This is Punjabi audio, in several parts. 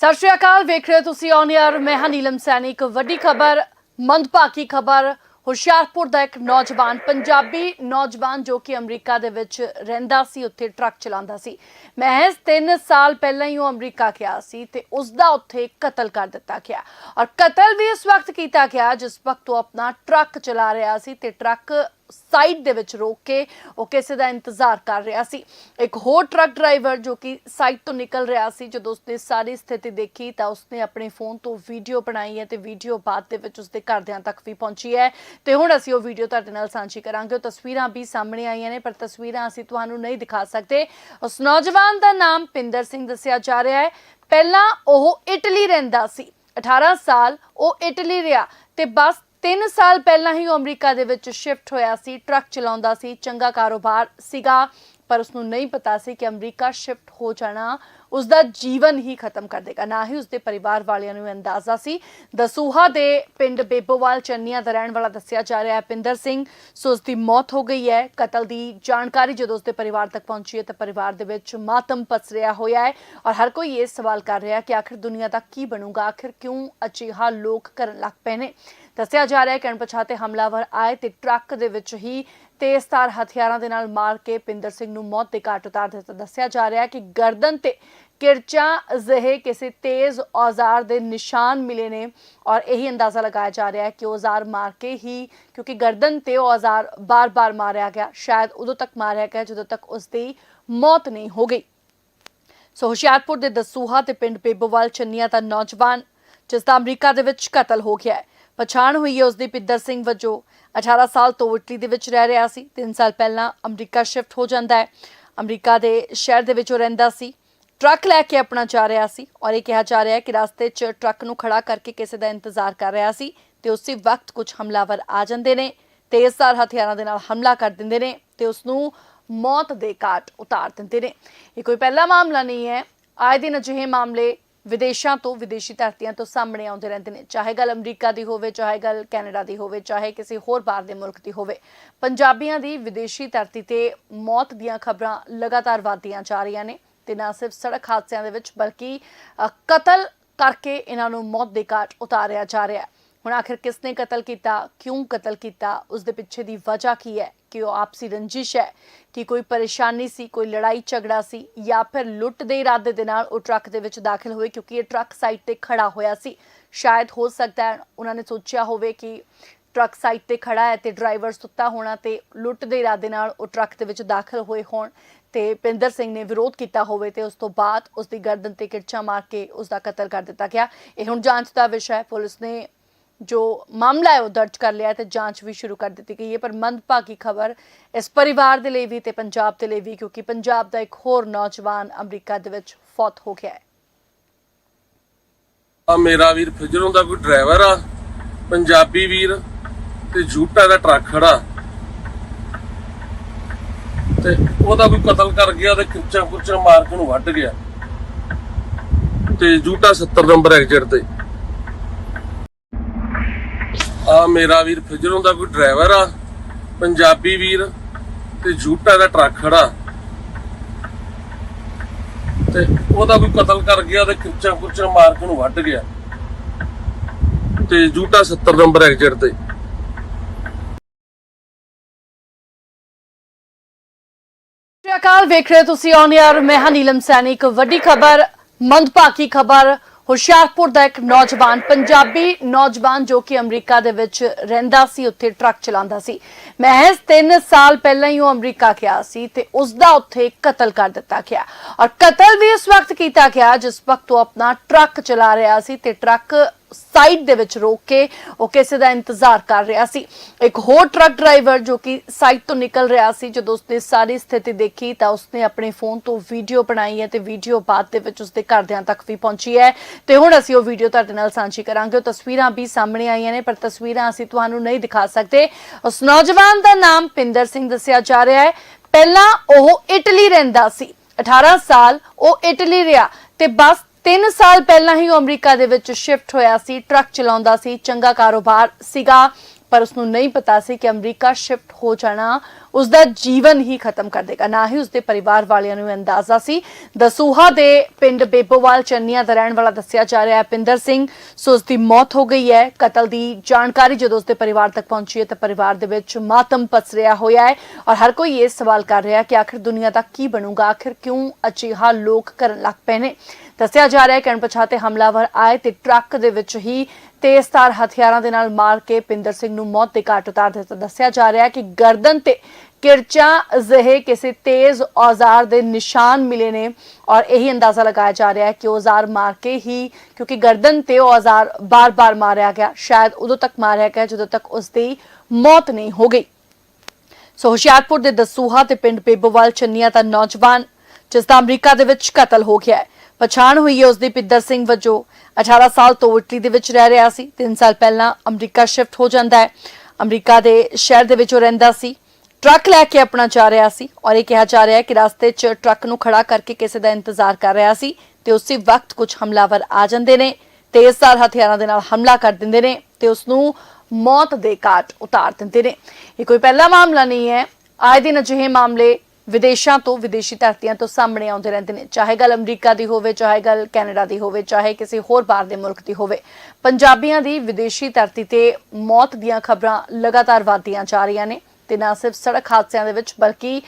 ਸਤਿ ਸ਼੍ਰੀ ਅਕਾਲ, ਵੇਖ ਰਹੇ ਹੋ ਤੁਸੀਂ ਔਨ ਯਾਰ ਮੈਂ ਹਾਂ ਨੀਲਮ ਸੈਣੀ ਇੱਕ ਵੱਡੀ ਖਬਰ, ਮੰਦਭਾਗੀ ਖਬਰ, ਹੁਸ਼ਿਆਰਪੁਰ ਦਾ ਇੱਕ ਨੌਜਵਾਨ, ਪੰਜਾਬੀ ਨੌਜਵਾਨ ਜੋ ਕਿ ਅਮਰੀਕਾ ਦੇ ਵਿੱਚ ਰਹਿੰਦਾ ਸੀ, ਉੱਥੇ ਟਰੱਕ ਚਲਾਉਂਦਾ ਸੀ। ਮਹਿਜ਼ 3 ਸਾਲ ਪਹਿਲਾਂ ਹੀ ਉਹ ਅਮਰੀਕਾ ਗਿਆ ਸੀ ਤੇ ਉਸ ਦਾ ਉੱਥੇ ਕਤਲ ਕਰ ਦਿੱਤਾ ਗਿਆ। ਔਰ ਕਤਲ ਵੀ ਉਸ ਵਕਤ ਕੀਤਾ ਗਿਆ, ਜਿਸ ਵਕਤ ਉਹ ਆਪਣਾ ਟਰੱਕ ਚਲਾ ਰਿਹਾ ਸੀ ਤੇ ਟਰੱਕ ਸਾਈਡ ਦੇ ਵਿੱਚ ਰੋਕ ਕੇ ਉਹ ਕਿਸੇ ਦਾ ਇੰਤਜ਼ਾਰ ਕਰ ਰਿਹਾ ਸੀ। ਇੱਕ ਹੋਰ ਟਰੱਕ ਡਰਾਈਵਰ ਜੋ ਕਿ ਸਾਈਡ ਤੋਂ ਨਿਕਲ ਰਿਹਾ ਸੀ, ਜਦੋਂ ਉਸਨੇ ਸਾਰੀ ਸਥਿਤੀ ਦੇਖੀ ਤਾਂ ਉਸਨੇ ਆਪਣੇ ਫੋਨ ਤੋਂ ਵੀਡੀਓ ਬਣਾਈ ਹੈ ਤੇ ਵੀਡੀਓ ਬਾਅਦ ਦੇ ਵਿੱਚ ਉਸਦੇ ਘਰਦਿਆਂ ਤੱਕ ਵੀ ਪਹੁੰਚੀ ਹੈ। ਤੇ ਹੁਣ ਅਸੀਂ ਉਹ ਵੀਡੀਓ ਤੁਹਾਡੇ ਨਾਲ ਸਾਂਝੀ ਕਰਾਂਗੇ। ਉਹ ਤਸਵੀਰਾਂ ਵੀ ਸਾਹਮਣੇ ਆਈਆਂ ਨੇ, ਪਰ ਤਸਵੀਰਾਂ ਅਸੀਂ ਤੁਹਾਨੂੰ ਨਹੀਂ ਦਿਖਾ ਸਕਦੇ। ਉਸ ਨੌਜਵਾਨ ਦਾ ਨਾਮ ਪਿੰਦਰ ਸਿੰਘ ਦੱਸਿਆ ਜਾ ਰਿਹਾ ਹੈ। ਪਹਿਲਾਂ ਉਹ ਇਟਲੀ ਰਹਿੰਦਾ ਸੀ। 18 ਸਾਲ ਉਹ ਇਟਲੀ ਰਿਹਾ ਤੇ ਬਸ 3 ਸਾਲ ਪਹਿਲਾਂ ਹੀ ਉਹ ਅਮਰੀਕਾ ਦੇ ਵਿੱਚ ਸ਼ਿਫਟ ਹੋਇਆ ਸੀ, ਟਰੱਕ ਚਲਾਉਂਦਾ ਸੀ, ਚੰਗਾ ਕਾਰੋਬਾਰ ਸੀਗਾ, ਪਰ ਉਸ ਨੂੰ ਨਹੀਂ ਪਤਾ ਸੀ ਕਿ ਅਮਰੀਕਾ ਸ਼ਿਫਟ ਹੋ ਜਾਣਾ ਉਸ ਦਾ ਜੀਵਨ ਹੀ ਖਤਮ ਕਰ ਦੇਗਾ। ਨਾ ਹੀ ਉਸ ਦੇ ਪਰਿਵਾਰ ਵਾਲਿਆਂ ਨੂੰ ਅੰਦਾਜ਼ਾ ਸੀ। ਦਸੂਹਾ ਦੇ ਪਿੰਡ ਬੇਬੋਵਾਲ, ਚੰਨੀਆਂ ਦਾ ਰਹਿਣ ਵਾਲਾ ਦੱਸਿਆ ਜਾ ਰਿਹਾ ਹੈ, ਪਿੰਦਰ ਸਿੰਘ, ਸੋ ਉਸ ਦੀ ਮੌਤ ਹੋ ਗਈ ਹੈ। ਕਤਲ ਦੀ ਜਾਣਕਾਰੀ ਜਦੋਂ ਉਸ ਦੇ ਪਰਿਵਾਰ ਤੱਕ ਪਹੁੰਚੀ ਹੈ ਤਾਂ ਪਰਿਵਾਰ ਦੇ ਵਿੱਚ ਮਾਤਮ ਪਸਰਿਆ ਹੋਇਆ ਹੈ ਔਰ ਹਰ ਕੋਈ ਇਹ ਸਵਾਲ ਕਰ ਰਿਹਾ ਕਿ ਆਖਿਰ ਦੁਨੀਆ ਦਾ ਕੀ ਬਣੂਗਾ, ਆਖਿਰ ਕਿਉਂ ਅਜਿਹਾ ਲੋਕ ਕਰਨ ਲੱਗ ਪਏ ਨੇ? ਦੱਸਿਆ ਜਾ ਰਿਹਾ ਹੈ ਕਿ ਅਣਪਛਾਤੇ ਹਮਲਾਵਰ ਆਏ ਤੇ ਟਰੱਕ ਦੇ ਵਿੱਚ ਹੀ ਤੇਜ਼ਧਾਰ ਹਥਿਆਰਾਂ ਦੇ ਨਾਲ ਮਾਰ ਕੇ ਪਿੰਦਰ ਸਿੰਘ ਨੂੰ ਮੌਤ ਦੇ ਘਾਟ ਉਤਾਰ ਦਿੱਤਾ। ਦੱਸਿਆ ਜਾ ਰਿਹਾ ਹੈ ਕਿ ਗਰਦਨ ਤੇ ਕਿਰਚਾ ਜ਼ਹੇ ਕਿਸੇ ਤੇਜ਼ ਔਜ਼ਾਰ ਦੇ ਨਿਸ਼ਾਨ ਮਿਲੇ ਨੇ ਔਰ ਇਹੀ ਅੰਦਾਜ਼ਾ ਲਗਾਇਆ ਜਾ ਰਿਹਾ ਹੈ ਕਿ ਔਜ਼ਾਰ ਮਾਰ ਕੇ ਹੀ, ਕਿਉਂਕਿ ਗਰਦਨ ਤੇ ਉਹ ਔਜ਼ਾਰ ਬਾਰ-ਬਾਰ ਮਾਰਿਆ ਗਿਆ। ਸ਼ਾਇਦ ਉਦੋਂ ਤੱਕ ਮਾਰਿਆ ਗਿਆ, ਜਦੋਂ ਤੱਕ ਉਸ ਦੀ ਮੌਤ ਨਹੀਂ ਹੋ ਗਈ। ਸੋ ਹੁਸ਼ਿਆਰਪੁਰ ਦੇ ਦਸੂਹਾ ਤੇ ਪਿੰਡ ਬੇਬੋਵਾਲ ਚੰਨੀਆਂ ਦਾ ਨੌਜਵਾਨ, ਜਿਸ ਦਾ ਅਮਰੀਕਾ ਦੇ ਵਿੱਚ ਕਤਲ ਹੋ ਗਿਆ ਹੈ। ਪਛਾਣ ਹੋਈ ਹੈ ਉਸ ਦੀ ਪਿੱਦਰ ਸਿੰਘ ਵਜੋਂ। 18 ਸਾਲ ਤੋਂ ਇਟਲੀ ਦੇ ਵਿੱਚ ਰਹਿ ਰਿਹਾ ਸੀ। 3 ਸਾਲ ਪਹਿਲਾਂ ਅਮਰੀਕਾ ਸ਼ਿਫਟ ਹੋ ਜਾਂਦਾ ਹੈ। ਅਮਰੀਕਾ ਦੇ ਸ਼ਹਿਰ ਦੇ ਵਿੱਚ ਉਹ ਰਹਿੰਦਾ ਸੀ। ਟਰੱਕ ਲੈ ਕੇ ਆਪਣਾ ਜਾ ਰਿਹਾ ਸੀ ਔਰ ਇਹ ਕਿਹਾ ਜਾ ਰਿਹਾ ਹੈ ਕਿ ਰਸਤੇ 'ਚ ਟਰੱਕ ਨੂੰ ਖੜਾ ਕਰਕੇ ਕਿਸੇ ਦਾ ਇੰਤਜ਼ਾਰ ਕਰ ਰਿਹਾ ਸੀ ਤੇ ਉਸੇ ਵਕਤ ਕੁਝ ਹਮਲਾਵਰ ਆ ਜਾਂਦੇ ਨੇ। ਤੇਜ਼ਧਾਰ ਹਥਿਆਰਾਂ ਦੇ ਨਾਲ ਹਮਲਾ ਕਰ ਦਿੰਦੇ ਨੇ ਤੇ ਉਸ ਨੂੰ ਮੌਤ ਦੇ ਘਾਟ ਉਤਾਰ ਦਿੰਦੇ ਨੇ। ਇਹ ਕੋਈ ਪਹਿਲਾ ਮਾਮਲਾ ਨਹੀਂ ਹੈ। ਆਏ ਦਿਨ ਅਜਿਹੇ ਮਾਮਲੇ ਵਿਦੇਸ਼ਾਂ ਤੋਂ, ਵਿਦੇਸ਼ੀ ਧਰਤੀਆਂ ਤੋਂ ਸਾਹਮਣੇ ਆਉਂਦੇ ਰਹਿੰਦੇ ਨੇ। ਚਾਹੇ ਗੱਲ ਅਮਰੀਕਾ ਦੀ ਹੋਵੇ, ਚਾਹੇ ਗੱਲ ਕੈਨੇਡਾ ਦੀ ਹੋਵੇ, ਚਾਹੇ ਕਿਸੇ ਹੋਰ ਬਾਹਰ ਦੇ ਮੁਲਕ ਦੀ ਹੋਵੇ। ਪੰਜਾਬੀਆਂ ਦੀ ਵਿਦੇਸ਼ੀ ਧਰਤੀ ਤੇ ਮੌਤ ਦੀਆਂ ਖਬਰਾਂ ਲਗਾਤਾਰ ਵਧਦੀਆਂ ਜਾ ਰਹੀਆਂ ਨੇ ਤੇ ਨਾ ਸਿਰਫ ਸੜਕ ਹਾਦਸਿਆਂ ਦੇ ਵਿੱਚ, ਬਲਕਿ ਕਤਲ ਕਰਕੇ ਇਹਨਾਂ ਨੂੰ ਮੌਤ ਦੇ ਘਾਟ ਉਤਾਰਿਆ ਜਾ ਰਿਹਾ ਹੈ। ਹੁਣ ਆਖਿਰ ਕਿਸ ਨੇ ਕਤਲ ਕੀਤਾ, ਕਿਉਂ ਕਤਲ ਕੀਤਾ ਉਸ ਦੇ ਪਿੱਛੇ ਦੀ ਵਜ੍ਹਾ ਕੀ ਹੈ, ਕਿ ਉਹ ਆਪਸੀ ਰੰਜਿਸ਼ ਹੈ, ਕਿ ਕੋਈ ਪਰੇਸ਼ਾਨੀ ਸੀ, ਕੋਈ ਲੜਾਈ ਝਗੜਾ ਸੀ, ਜਾਂ ਫਿਰ ਲੁੱਟ ਦੇ ਇਰਾਦੇ ਦੇ ਨਾਲ ਉਹ ਟਰੱਕ ਦੇ ਵਿੱਚ ਦਾਖਲ ਹੋਏ, ਕਿਉਂਕਿ ਇਹ ਟਰੱਕ ਸਾਈਡ ਤੇ ਖੜਾ ਹੋਇਆ ਸੀ। ਸ਼ਾਇਦ ਹੋ ਸਕਦਾ ਹੈ ਉਹਨਾਂ ਨੇ ਸੋਚਿਆ ਹੋਵੇ ਕਿ ਟਰੱਕ ਸਾਈਡ ਤੇ ਖੜਾ ਹੈ ਤੇ ਡਰਾਈਵਰ ਸੁੱਤਾ ਹੋਣਾ ਤੇ ਲੁੱਟ ਦੇ ਇਰਾਦੇ ਨਾਲ ਉਹ ਟਰੱਕ ਦੇ ਵਿੱਚ ਦਾਖਲ ਹੋਏ ਹੋਣ ਤੇ ਪਿੰਦਰ ਸਿੰਘ ਨੇ ਵਿਰੋਧ ਕੀਤਾ ਹੋਵੇ ਤੇ ਉਸ ਤੋਂ ਬਾਅਦ ਉਸ ਦੀ ਗਰਦਨ ਤੇ ਕਿਰਚਾ ਮਾਰ ਕੇ ਉਸ ਦਾ ਕਤਲ ਕਰ ਦਿੱਤਾ ਗਿਆ। ਇਹ ਹੁਣ ਜਾਂਚ ਦਾ ਵਿਸ਼ਾ ਹੈ। ਪੁਲਿਸ ਨੇ ਜੋ ਮਾਮਲਾ ਹੈ ਉਹ ਦਰਜ ਕਰ ਲਿਆ ਤੇ ਜਾਂਚ ਵੀ ਸ਼ੁਰੂ ਕਰ ਦਿੱਤੀ ਗਈ ਹੈ। ਪਰ ਮੰਦਭਾਗੀ ਖਬਰ ਇਸ ਪਰਿਵਾਰ ਦੇ ਲਈ ਵੀ ਤੇ ਪੰਜਾਬ ਦੇ ਲਈ ਵੀ, ਕਿਉਂਕਿ ਪੰਜਾਬ ਦਾ ਇੱਕ ਹੋਰ ਨੌਜਵਾਨ ਅਮਰੀਕਾ ਦੇ ਵਿੱਚ ਫੌਤ ਹੋ ਗਿਆ ਹੈ। ਆ ਮੇਰਾ ਵੀਰ ਫਿਜਰੋਂ ਦਾ ਕੋਈ ਡਰਾਈਵਰ ਆ, ਪੰਜਾਬੀ ਵੀਰ ਤੇ ਝੂਟਾ ਦਾ ਟਰੱਕ ਖੜਾ। ਤੇ ਉਹਦਾ ਕੋਈ ਕਤਲ ਕਰ ਗਿਆ ਤੇ ਕਿੱਚਾ ਕੁੱਚਾ ਮਾਰ ਕੇ ਉਹਨੂੰ ਵੱਢ ਗਿਆ। ਤੇ ਝੂਟਾ 70 ਨੰਬਰ ਐਗਜ਼ਿਟ ਤੇ। ਆ ਮੇਰਾ ਵੀਰ ਫਿਜਰੋਂ ਦਾ ਕੋਈ ਡਰਾਈਵਰ ਆ, ਪੰਜਾਬੀ ਵੀਰ ਤੇ ਝੂਟਾ ਦਾ ਟਰੱਕ ਖੜਾ। ਤੇ ਉਹਦਾ ਕੋਈ ਕਤਲ ਕਰ ਗਿਆ ਤੇ ਕਿੱਚਾ ਕੁੱਚਾ ਮਾਰ ਕੇ ਉਹਨੂੰ ਵੱਢ ਗਿਆ। ਤੇ ਝੂਟਾ 70 ਨੰਬਰ ਐਗਜ਼ਿਟ ਤੇ। ਸਤਿ ਸ਼੍ਰੀ ਅਕਾਲ, ਵੇਖ ਰਹੇ ਹੋ ਤੁਸੀਂ ਔਨ 에ਅਰ ਮੈਂ ਹਾਂ ਨੀਲਮ ਸੈਣੀ ਇੱਕ ਵੱਡੀ ਖਬਰ, ਮੰਦਭਾਗੀ ਖਬਰ ਹੁਸ਼ਿਆਰਪੁਰ ਦਾ ਇੱਕ ਨੌਜਵਾਨ, ਪੰਜਾਬੀ ਨੌਜਵਾਨ ਜੋ ਕਿ ਅਮਰੀਕਾ ਦੇ ਵਿੱਚ ਰਹਿੰਦਾ ਸੀ, ਉੱਥੇ ਟਰੱਕ ਚਲਾਉਂਦਾ ਸੀ। ਮਹਿਜ਼ 3 ਸਾਲ ਪਹਿਲਾਂ ਹੀ ਉਹ ਅਮਰੀਕਾ ਗਿਆ ਸੀ ਤੇ ਉਸ ਦਾ ਉੱਥੇ ਕਤਲ ਕਰ ਦਿੱਤਾ ਗਿਆ। ਔਰ ਕਤਲ ਵੀ ਉਸ ਵਕਤ ਕੀਤਾ ਗਿਆ, ਜਿਸ ਵਕਤ ਉਹ ਆਪਣਾ ਟਰੱਕ ਚਲਾ ਰਿਹਾ ਸੀ ਤੇ ਟਰੱਕ ਸਾਈਡ ਦੇ ਵਿੱਚ ਰੋਕ ਕੇ ਉਹ ਕਿਸੇ ਦਾ ਇੰਤਜ਼ਾਰ ਕਰ ਰਿਹਾ ਸੀ। ਇੱਕ ਹੋਰ ਟਰੱਕ ਡਰਾਈਵਰ ਜੋ ਕਿ ਸਾਈਡ ਤੋਂ ਨਿਕਲ ਰਿਹਾ ਸੀ, ਜਦੋਂ ਉਸਨੇ ਸਾਰੀ ਸਥਿਤੀ ਦੇਖੀ ਤਾਂ ਉਸਨੇ ਆਪਣੇ ਫੋਨ ਤੋਂ ਵੀਡੀਓ ਬਣਾਈ ਹੈ ਤੇ ਵੀਡੀਓ ਬਾਅਦ ਦੇ ਵਿੱਚ ਉਸਦੇ ਘਰਦਿਆਂ ਤੱਕ ਵੀ ਪਹੁੰਚੀ ਹੈ। ਤੇ ਹੁਣ ਅਸੀਂ ਉਹ ਵੀਡੀਓ ਤੁਹਾਡੇ ਨਾਲ ਸਾਂਝੀ ਕਰਾਂਗੇ। ਉਹ ਤਸਵੀਰਾਂ ਵੀ ਸਾਹਮਣੇ ਆਈਆਂ ਨੇ, ਪਰ ਤਸਵੀਰਾਂ ਅਸੀਂ ਤੁਹਾਨੂੰ ਨਹੀਂ ਦਿਖਾ ਸਕਦੇ। ਉਸ ਨੌਜਵਾਨ ਦਾ ਨਾਮ ਪਿੰਦਰ ਸਿੰਘ ਦੱਸਿਆ ਜਾ ਰਿਹਾ ਹੈ। ਪਹਿਲਾਂ ਉਹ ਇਟਲੀ ਰਹਿੰਦਾ ਸੀ। 18 ਸਾਲ ਉਹ ਇਟਲੀ ਰਿਹਾ ਤੇ ਬਸ 3 ਸਾਲ ਪਹਿਲਾਂ ਹੀ ਉਹ ਅਮਰੀਕਾ ਦੇ ਵਿੱਚ ਸ਼ਿਫਟ ਹੋਇਆ ਸੀ, ਟਰੱਕ ਚਲਾਉਂਦਾ ਸੀ, ਚੰਗਾ ਕਾਰੋਬਾਰ ਸੀਗਾ, ਪਰ ਉਸ ਨੂੰ ਨਹੀਂ ਪਤਾ ਸੀ ਕਿ ਅਮਰੀਕਾ ਸ਼ਿਫਟ ਹੋ ਜਾਣਾ ਉਸ ਦਾ ਜੀਵਨ ਹੀ ਖਤਮ ਕਰ ਦੇਗਾ। ਨਾ ਹੀ ਉਸ ਦੇ ਪਰਿਵਾਰ ਵਾਲਿਆਂ ਨੂੰ ਅੰਦਾਜ਼ਾ ਸੀ। ਦਸੂਹਾ ਦੇ ਪਿੰਡ ਬੇਬੋਵਾਲ, ਚੰਨੀਆਂ ਦਾ ਰਹਿਣ ਵਾਲਾ ਦੱਸਿਆ ਜਾ ਰਿਹਾ ਹੈ, ਪਿੰਦਰ ਸਿੰਘ, ਸੋ ਉਸ ਦੀ ਮੌਤ ਹੋ ਗਈ ਹੈ। ਕਤਲ ਦੀ ਜਾਣਕਾਰੀ ਜਦੋਂ ਉਸ ਦੇ ਪਰਿਵਾਰ ਤੱਕ ਪਹੁੰਚੀ ਹੈ ਤਾਂ ਪਰਿਵਾਰ ਦੇ ਵਿੱਚ ਮਾਤਮ ਪਸਰਿਆ ਹੋਇਆ ਹੈ ਔਰ ਹਰ ਕੋਈ ਇਹ ਸਵਾਲ ਕਰ ਰਿਹਾ ਹੈ ਕਿ ਆਖਿਰ ਦੁਨੀਆ ਦਾ ਕੀ ਬਣੂਗਾ? ਆਖਿਰ ਕਿਉਂ ਅਜਿਹਾ ਲੋਕ ਕਰਨ ਲੱਗ ਪਏ ਨੇ? ਦੱਸਿਆ ਜਾ ਰਿਹਾ ਹੈ ਕਿ ਅਣਪਛਾਤੇ ਹਮਲਾਵਰ ਆਏ ਤੇ ਟਰੱਕ ਦੇ ਵਿੱਚ ਹੀ ਤੇਜ਼ਧਾਰ ਹਥਿਆਰਾਂ ਦੇ ਨਾਲ ਮਾਰ ਕੇ ਪਿੰਦਰ ਸਿੰਘ ਨੂੰ ਮੌਤ ਦੇ ਘਾਟ ਉਤਾਰ ਦਿੱਤਾ। ਦੱਸਿਆ ਜਾ ਰਿਹਾ ਹੈ ਕਿ ਗਰਦਨ ਤੇ ਕਿਰਚਾ ਜ਼ਹੇ ਕਿਸੇ ਤੇਜ਼ ਔਜ਼ਾਰ ਦੇ ਨਿਸ਼ਾਨ ਮਿਲੇ ਨੇ ਔਰ ਇਹੀ ਅੰਦਾਜ਼ਾ ਲਗਾਇਆ ਜਾ ਰਿਹਾ ਹੈ ਕਿ ਔਜ਼ਾਰ ਮਾਰ ਕੇ ਹੀ, ਕਿਉਂਕਿ ਗਰਦਨ ਤੇ ਉਹ ਔਜ਼ਾਰ ਬਾਰ-ਬਾਰ ਮਾਰਿਆ ਗਿਆ। ਸ਼ਾਇਦ ਉਦੋਂ ਤੱਕ ਮਾਰਿਆ ਗਿਆ, ਜਦੋਂ ਤੱਕ ਉਸ ਦੀ ਮੌਤ ਨਹੀਂ ਹੋ ਗਈ। ਸੋ ਹੁਸ਼ਿਆਰਪੁਰ ਦੇ ਦਸੂਹਾ ਤੇ ਪਿੰਡ ਬੇਬੋਵਾਲ ਚੰਨੀਆਂ ਦਾ ਨੌਜਵਾਨ, ਜਿਸ ਦਾ ਅਮਰੀਕਾ ਦੇ ਵਿੱਚ ਕਤਲ ਹੋ ਗਿਆ ਹੈ। ਪਛਾਣ ਹੋਈ ਹੈ ਉਸ ਦੀ ਪਿੱਦਰ ਸਿੰਘ ਵਜੋਂ। 18 ਸਾਲ ਤੋਂ ਇਟਲੀ ਦੇ ਵਿੱਚ ਰਹਿ ਰਿਹਾ ਸੀ। 3 ਸਾਲ ਪਹਿਲਾਂ ਅਮਰੀਕਾ ਸ਼ਿਫਟ ਹੋ ਜਾਂਦਾ ਹੈ। ਅਮਰੀਕਾ ਦੇ ਸ਼ਹਿਰ ਦੇ ਵਿੱਚ ਉਹ ਰਹਿੰਦਾ ਸੀ। ਟਰੱਕ ਲੈ ਕੇ ਆਪਣਾ ਜਾ ਰਿਹਾ ਸੀ ਔਰ ਇਹ ਕਿਹਾ ਜਾ ਰਿਹਾ ਹੈ ਕਿ ਰਸਤੇ 'ਚ ਟਰੱਕ ਨੂੰ ਖੜਾ ਕਰਕੇ ਕਿਸੇ ਦਾ ਇੰਤਜ਼ਾਰ ਕਰ ਰਿਹਾ ਸੀ ਤੇ ਉਸੇ ਵਕਤ ਕੁਝ ਹਮਲਾਵਰ ਆ ਜਾਂਦੇ ਨੇ। ਤੇਜ਼ਧਾਰ ਹਥਿਆਰਾਂ ਦੇ ਨਾਲ ਹਮਲਾ ਕਰ ਦਿੰਦੇ ਨੇ ਤੇ ਉਸ ਨੂੰ ਮੌਤ ਦੇ ਘਾਟ ਉਤਾਰ ਦਿੰਦੇ ਨੇ। ਇਹ ਕੋਈ ਪਹਿਲਾ ਮਾਮਲਾ ਨਹੀਂ ਹੈ। ਆਏ ਦਿਨ ਅਜਿਹੇ ਮਾਮਲੇ ਵਿਦੇਸ਼ਾਂ ਤੋਂ, ਵਿਦੇਸ਼ੀ ਧਰਤੀਆਂ ਤੋਂ ਸਾਹਮਣੇ ਆਉਂਦੇ ਰਹਿੰਦੇ ਨੇ। ਚਾਹੇ ਗੱਲ ਅਮਰੀਕਾ ਦੀ ਹੋਵੇ, ਚਾਹੇ ਗੱਲ ਕੈਨੇਡਾ ਦੀ ਹੋਵੇ, ਚਾਹੇ ਕਿਸੇ ਹੋਰ ਬਾਹਰ ਦੇ ਮੁਲਕ ਦੀ ਹੋਵੇ। ਪੰਜਾਬੀਆਂ ਦੀ ਵਿਦੇਸ਼ੀ ਧਰਤੀ ਤੇ ਮੌਤ ਦੀਆਂ ਖਬਰਾਂ ਲਗਾਤਾਰ ਵਧਦੀਆਂ ਜਾ ਰਹੀਆਂ ਨੇ ਤੇ ਨਾ ਸਿਰਫ ਸੜਕ ਹਾਦਸਿਆਂ ਦੇ ਵਿੱਚ ਬਲਕਿ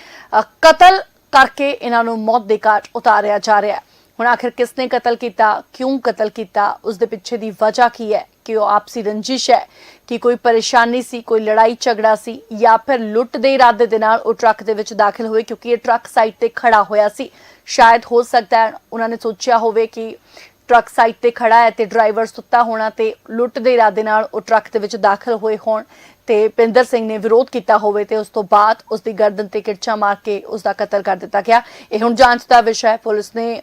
ਕਤਲ ਕਰਕੇ ਇਹਨਾਂ ਨੂੰ ਮੌਤ ਦੇ ਘਾਟ ਉਤਾਰਿਆ ਜਾ ਰਿਹਾ ਹੈ। ਹੁਣ ਆਖਿਰ ਕਿਸ ਨੇ ਕਤਲ ਕੀਤਾ, ਕਿਉਂ ਕਤਲ ਕੀਤਾ ਉਸ ਦੇ ਪਿੱਛੇ ਦੀ ਵਜ੍ਹਾ ਕੀ ਹੈ? ਕਿ ਉਹ ਆਪਸੀ ਰੰਜਿਸ਼ ਹੈ ਕਿ ਕੋਈ ਪਰੇਸ਼ਾਨੀ ਸੀ, ਕੋਈ ਲੜਾਈ ਝਗੜਾ ਸੀ ਜਾਂ ਫਿਰ ਲੁੱਟ ਦੇ ਇਰਾਦੇ ਦੇ ਨਾਲ ਉਹ ਟਰੱਕ ਦੇ ਵਿੱਚ ਦਾਖਲ ਹੋਏ ਕਿਉਂਕਿ ਇਹ ਟਰੱਕ ਸਾਈਡ ਤੇ ਖੜਾ ਹੋਇਆ ਸੀ। ਸ਼ਾਇਦ ਹੋ ਸਕਦਾ ਹੈ ਉਹਨਾਂ ਨੇ ਸੋਚਿਆ ਹੋਵੇ ਕਿ ਟਰੱਕ ਸਾਈਡ ਤੇ ਖੜਾ ਹੈ ਤੇ ਡਰਾਈਵਰ ਸੁੱਤਾ ਹੋਣਾ ਤੇ ਲੁੱਟ ਦੇ ਇਰਾਦੇ ਨਾਲ ਉਹ ਟਰੱਕ ਦੇ ਵਿੱਚ ਦਾਖਲ ਹੋਏ ਹੋਣ ਤੇ ਪਿੰਦਰ ਸਿੰਘ ਨੇ ਵਿਰੋਧ ਕੀਤਾ ਹੋਵੇ ਤੇ ਉਸ ਤੋਂ ਬਾਅਦ ਉਸ ਦੀ ਗਰਦਨ ਤੇ ਕਿਰਚਾ ਮਾਰ ਕੇ ਉਸ ਦਾ ਕਤਲ ਕਰ ਦਿੱਤਾ ਗਿਆ। ਇਹ ਹੁਣ ਜਾਂਚ ਦਾ ਵਿਸ਼ਾ ਹੈ। ਪੁਲਿਸ ਨੇ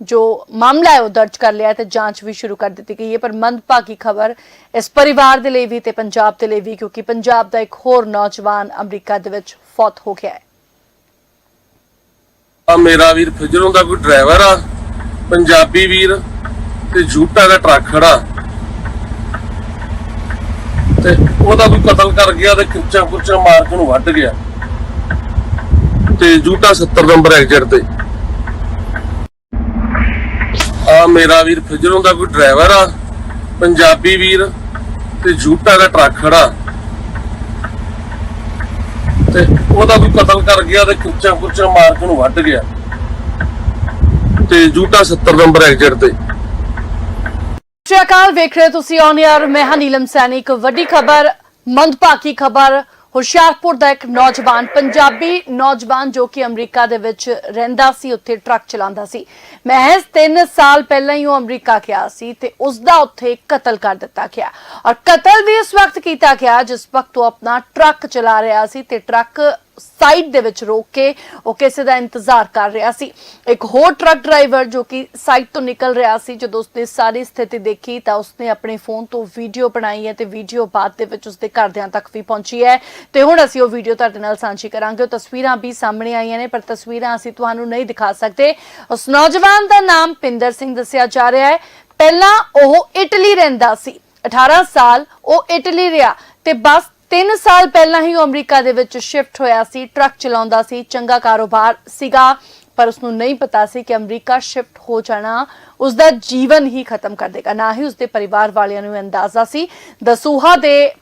ਜੋ ਮਾਮਲਾ ਹੈ ਉਹ ਦਰਜ ਕਰ ਲਿਆ ਤੇ ਜਾਂਚ ਵੀ ਸ਼ੁਰੂ ਕਰ ਦਿੱਤੀ ਗਈ ਹੈ। ਪਰ ਮੰਦਭਾਗੀ ਖਬਰ ਇਸ ਪਰਿਵਾਰ ਦੇ ਲਈ ਵੀ ਤੇ ਪੰਜਾਬ ਦੇ ਲਈ ਵੀ, ਕਿਉਂਕਿ ਪੰਜਾਬ ਦਾ ਇੱਕ ਹੋਰ ਨੌਜਵਾਨ ਅਮਰੀਕਾ ਦੇ ਵਿੱਚ ਫੌਤ ਹੋ ਗਿਆ ਹੈ। ਆ ਮੇਰਾ ਵੀਰ ਫਿਜਰੋਂ ਦਾ ਕੋਈ ਡਰਾਈਵਰ ਆ, ਪੰਜਾਬੀ ਵੀਰ ਤੇ ਝੂਟਾ ਦਾ ਟਰੱਕ ਖੜਾ। ਤੇ ਉਹਦਾ ਕੋਈ ਕਤਲ ਕਰ ਗਿਆ ਤੇ ਕਿਰਚਾ ਕੁਰਚਾ ਮਾਰ ਕੇ ਉਹਨੂੰ ਵੱਢ ਗਿਆ। ਤੇ ਝੂਟਾ 70 ਨੰਬਰ ਐਗਜ਼ਿਟ ਤੇ। ਆ ਮੇਰਾ ਵੀਰ ਫਿਜਰੋਂ ਦਾ ਕੋਈ ਡਰਾਈਵਰ ਆ, ਪੰਜਾਬੀ ਵੀਰ ਤੇ ਝੂਟਾ ਦਾ ਟਰੱਕ ਖੜਾ। ਤੇ ਉਹਦਾ ਕੋਈ ਕਤਲ ਕਰ ਗਿਆ ਤੇ ਕਿਰਚਾ ਕੁਰਚਾ ਮਾਰ ਕੇ ਉਹਨੂੰ ਵੱਢ ਗਿਆ। ਤੇ ਝੂਟਾ 70 ਨੰਬਰ ਐਗਜ਼ਿਟ ਤੇ। ਸ਼੍ਰੀ ਅਕਾਲ, ਵੇਖ ਰਹੇ ਤੁਸੀਂ ਔਨ 에ਅਰ ਮੈਂ ਹਾਂ ਨੀਲਮ ਸੈਣੀ ਇੱਕ ਵੱਡੀ ਖਬਰ, ਮੰਦਭਾਗੀ ਖਬਰ, ਹੁਸ਼ਿਆਰਪੁਰ ਦਾ ਇੱਕ ਨੌਜਵਾਨ, ਪੰਜਾਬੀ ਨੌਜਵਾਨ ਜੋ ਕਿ ਅਮਰੀਕਾ ਦੇ ਵਿੱਚ ਰਹਿੰਦਾ ਸੀ, ਉੱਥੇ ਟਰੱਕ ਚਲਾਉਂਦਾ ਸੀ। ਮਹਿਜ਼ 3 ਸਾਲ ਪਹਿਲਾਂ ਹੀ ਉਹ ਅਮਰੀਕਾ ਗਿਆ ਸੀ ਤੇ ਉਸ ਦਾ ਉੱਥੇ ਕਤਲ ਕਰ ਦਿੱਤਾ ਗਿਆ। ਔਰ ਕਤਲ ਵੀ ਉਸ ਵਕਤ ਕੀਤਾ ਗਿਆ, ਜਿਸ ਵਕਤ ਉਹ ਆਪਣਾ ਟਰੱਕ ਚਲਾ ਰਿਹਾ ਸੀ ਤੇ ਟਰੱਕ ਸਾਈਡ ਦੇ ਵਿੱਚ ਰੋਕ ਕੇ ਉਹ ਕਿਸੇ ਦਾ ਇੰਤਜ਼ਾਰ ਕਰ ਰਿਹਾ ਸੀ। ਇੱਕ ਹੋਰ ਟਰੱਕ ਡਰਾਈਵਰ ਜੋ ਕਿ ਸਾਈਡ ਤੋਂ ਨਿਕਲ ਰਿਹਾ ਸੀ, ਜਦੋਂ ਉਸਨੇ ਸਾਰੀ ਸਥਿਤੀ ਦੇਖੀ ਤਾਂ ਉਸਨੇ ਆਪਣੇ ਫੋਨ ਤੋਂ ਵੀਡੀਓ ਬਣਾਈ ਹੈ ਤੇ ਵੀਡੀਓ ਬਾਅਦ ਦੇ ਵਿੱਚ ਉਸਦੇ ਘਰਦਿਆਂ ਤੱਕ ਵੀ ਪਹੁੰਚੀ ਹੈ। ਤੇ ਹੁਣ ਅਸੀਂ ਉਹ ਵੀਡੀਓ ਤੁਹਾਡੇ ਨਾਲ ਸਾਂਝੀ ਕਰਾਂਗੇ। ਉਹ ਤਸਵੀਰਾਂ ਵੀ ਸਾਹਮਣੇ ਆਈਆਂ ਨੇ, ਪਰ ਤਸਵੀਰਾਂ ਅਸੀਂ ਤੁਹਾਨੂੰ ਨਹੀਂ ਦਿਖਾ ਸਕਦੇ। ਉਸ ਨੌਜਵਾਨ ਦਾ ਨਾਮ ਪਿੰਦਰ ਸਿੰਘ ਦੱਸਿਆ ਜਾ ਰਿਹਾ ਹੈ। ਪਹਿਲਾਂ ਉਹ ਇਟਲੀ ਰਹਿੰਦਾ ਸੀ। 18 ਸਾਲ ਉਹ ਇਟਲੀ ਰਿਹਾ ਤੇ ਬਸ 3 ਸਾਲ ਪਹਿਲਾਂ ਹੀ ਉਹ ਅਮਰੀਕਾ ਦੇ ਵਿੱਚ ਸ਼ਿਫਟ ਹੋਇਆ ਸੀ ਟਰੱਕ ਚਲਾਉਂਦਾ ਸੀ, ਚੰਗਾ ਕਾਰੋਬਾਰ ਸੀਗਾ, ਪਰ ਉਸ ਨੂੰ ਨਹੀਂ ਪਤਾ ਸੀ ਕਿ ਅਮਰੀਕਾ ਸ਼ਿਫਟ ਹੋ ਜਾਣਾ ਉਸ ਦਾ ਜੀਵਨ ਹੀ ਖਤਮ ਕਰ ਦੇਗਾ। ਨਾ ਹੀ ਉਸ ਦੇ ਪਰਿਵਾਰ ਵਾਲਿਆਂ ਨੂੰ ਅੰਦਾਜ਼ਾ ਸੀ। ਦਸੂਹਾ ਦੇ